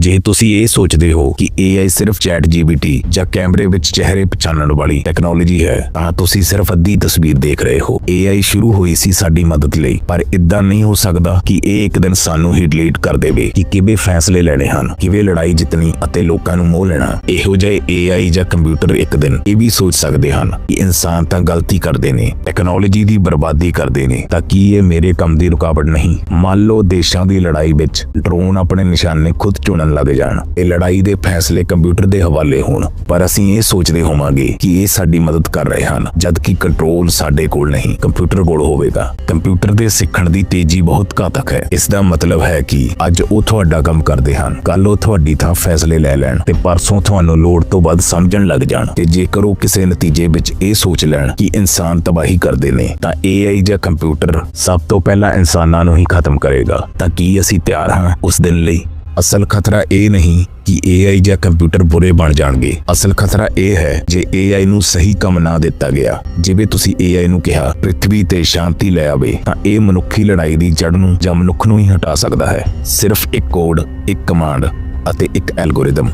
ਜੇ ਤੁਸੀਂ ਇਹ ਸੋਚਦੇ ਹੋ ਕਿ AI ਸਿਰਫ ਚੈਟ GPT ਜਾਂ ਕੈਮਰੇ ਵਿੱਚ ਚਿਹਰੇ ਪਛਾਣਨ ਵਾਲੀ ਟੈਕਨੋਲੋਜੀ ਹੈ, ਤਾਂ ਤੁਸੀਂ ਸਿਰਫ ਅੱਧੀ ਤਸਵੀਰ ਦੇਖ ਰਹੇ ਹੋ। AI ਸ਼ੁਰੂ ਹੋਈ ਸੀ ਸਾਡੀ ਮਦਦ ਲਈ, ਪਰ ਇਦਾਂ ਨਹੀਂ ਹੋ ਸਕਦਾ ਕਿ ਇਹ ਇੱਕ ਦਿਨ ਸਾਨੂੰ ਹੀ ਡਿਲੀਟ ਕਰ ਦੇਵੇ ਕਿ ਕਿਵੇਂ ਫੈਸਲੇ ਲੈਣੇ ਹਨ, ਕਿਵੇਂ ਲੜਾਈ ਜਿੱਤਣੀ ਅਤੇ ਲੋਕਾਂ ਨੂੰ ਮੋਹ ਲੈਣਾ। ਇਹੋ ਜਿਹੇ AI ਜਾਂ ਕੰਪਿਊਟਰ ਇੱਕ ਦਿਨ ਇਹ ਵੀ ਸੋਚ ਸਕਦੇ ਹਨ ਕਿ ਇਨਸਾਨ ਤਾਂ ਗਲਤੀ ਕਰਦੇ ਨੇ ਟੈਕਨੋਲੋਜੀ ਦੀ ਬਰਬਾਦੀ ਕਰਦੇ ਨੇ, ਤਾਂ ਕੀ ਇਹ ਮੇਰੇ ਕੰਮ ਦੀ ਰੁਕਾਵਟ ਨਹੀਂ? ਮੰਨ ਲਓ ਦੇਸ਼ਾਂ ਦੀ ਲੜਾਈ ਵਿੱਚ ਡਰੋਨ ਆਪਣੇ ਨਿਸ਼ਾਨੇ ਖੁਦ ਚੁਣਨ ਲੱਗ ਜਾਣ। ਇਹ ਲੜਾਈ ਦੇ ਫੈਸਲੇ ਕੰਪਿਊਟਰ ਦੇ ਹਵਾਲੇ ਹੋਣ। ਪਰ ਅਸੀਂ ਇਹ ਸੋਚਦੇ ਹੋਵਾਂਗੇ ਕਿ ਇਹ ਸਾਡੀ ਮਦਦ ਕਰ ਰਹੇ ਹਨ ਜਦ ਕੰਟਰੋਲ ਸਾਡੇ ਕੋਲ ਨਹੀਂ, ਕੰਪਿਊਟਰ ਕੋਲ ਹੋਵੇਗਾ। ਕੰਪਿਊਟਰ ਦੇ ਸਿੱਖਣ ਦੀ ਤੇਜ਼ੀ ਬਹੁਤ ਘਾਤਕ ਹੈ। ਇਸ ਦਾ ਮਤਲਬ ਹੈ ਕਿ ਅੱਜ ਉਹ ਤੁਹਾਡਾ ਕੰਮ ਕਰਦੇ ਹਨ। ਕੱਲ ਉਹ ਤੁਹਾਡੀ ਥਾਂ ਫੈਸਲੇ ਲੈ ਲੈਣ ਤੇ ਪਰਸੋਂ ਤੁਹਾਨੂੰ ਲੋੜ ਤੋਂ ਵੱਧ ਸਮਝਣ ਲੱਗ ਜਾਣ। ਤੇ ਜੇਕਰ ਉਹ ਕਿਸੇ ਨਤੀਜੇ ਵਿੱਚ ਇਹ ਸੋਚ ਲੈਣ ਕਿ ਇਨਸਾਨ ਤਬਾਹੀ ਕਰਦੇ ਨੇ, ਤਾਂ AI ਜਾਂ ਕੰਪਿਊਟਰ ਸਭ ਤੋਂ ਪਹਿਲਾਂ ਇਨਸਾਨਾਂ ਨੂੰ ਹੀ ਖਤਮ ਕਰੇਗਾ। ਤਾਂ ਕੀ ਅਸੀਂ ਤਿਆਰ ਹਾਂ ਉਸ ਦਿਨ ਲਈ? ਅਸਲ ਖਤਰਾ ਇਹ ਨਹੀਂ ਕਿ AI ਜਾਂ ਕੰਪਿਊਟਰ ਬੁਰੇ ਬਣ ਜਾਣਗੇ। ਅਸਲ ਖਤਰਾ ਇਹ ਹੈ ਜੇ AI ਨੂੰ ਸਹੀ ਕੰਮ ਨਾ ਦਿੱਤਾ ਗਿਆ। ਜਿਵੇਂ ਤੁਸੀਂ AI ਨੂੰ ਕਿਹਾ ਪ੍ਰithvi ਤੇ ਸ਼ਾਂਤੀ ਲੈ ਆਵੇ, ਤਾਂ ਇਹ ਮਨੁੱਖੀ ਲੜਾਈ ਦੀ ਜੜ ਨੂੰ ਜਾਂ ਮਨੁੱਖ ਨੂੰ ਹੀ ਹਟਾ ਸਕਦਾ ਹੈ। ਸਿਰਫ ਇੱਕ ਕੋਡ, ਇੱਕ ਕਮਾਂਡ ਅਤੇ ਇੱਕ ਐਲਗੋਰਿਦਮ।